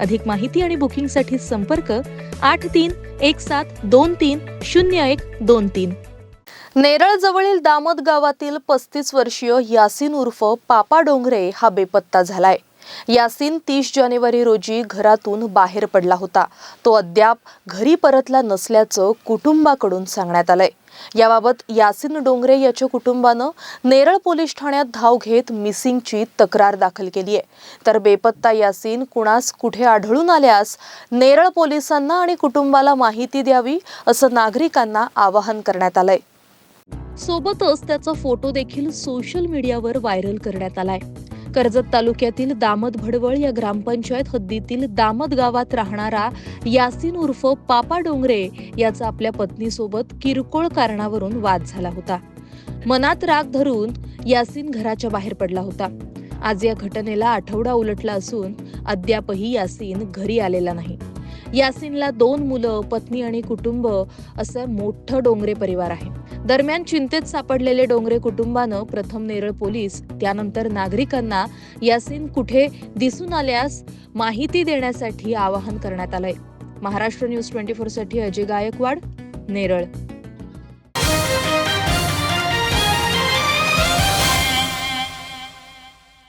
अधिक माहिती आणि बुकिंगसाठी संपर्क आठ तीन एक सात दोन तीन शून्य एक दोन तीन. नेरळ जवळील दामद गावातील पस्तीस वर्षीय यासीन उर्फ पापा डोंगरे हा बेपत्ता झालाय. यासीन तीस जानेवारी रोजी घरातून बाहेर पडला होता. तो अद्याप घरी परतला नसल्याचं कुटुंबाकडून सांगण्यात आलंय. याबाबत यासीन डोंगरे याच्या कुटुंबानं नेरळ पोलीस ठाण्यात धाव घेत मिसिंगची तक्रार दाखल केली आहे. तर बेपत्ता यासीन कुणास कुठे आढळून आल्यास नेरळ पोलिसांना आणि कुटुंबाला माहिती द्यावी असं नागरिकांना आवाहन करण्यात आलंय. सोबतच त्याचा फोटो देखील सोशल मीडियावर व्हायरल करण्यात आलाय. कर्जत तालुक्यातील दामद भडवळ या ग्रामपंचायत हद्दीतील दामद गावात राहणारा यासीन उर्फ पापा डोंगरे याचा आपल्या पत्नीसोबत किरकोळ कारणावरून वाद झाला होता. मनात राग धरून यासीन घराच्या बाहेर पडला होता. आज या घटनेला आठवडा उलटला असून अद्यापही यासीन घरी आलेला नाही. यासीनला दोन मुलं पत्नी आणि कुटुंब असं मोठं डोंगरे परिवार आहे. दरम्यान चिंतेत सापडलेले डोंगरे कुटुंबानं प्रथम नेरळ पोलीस त्यानंतर नागरिकांना यासीन कुठे दिसून आल्यास माहिती देण्यासाठी आवाहन करण्यात आलंय. महाराष्ट्र न्यूज ट्वेंटी फोरसाठी अजय गायकवाड नेरळ.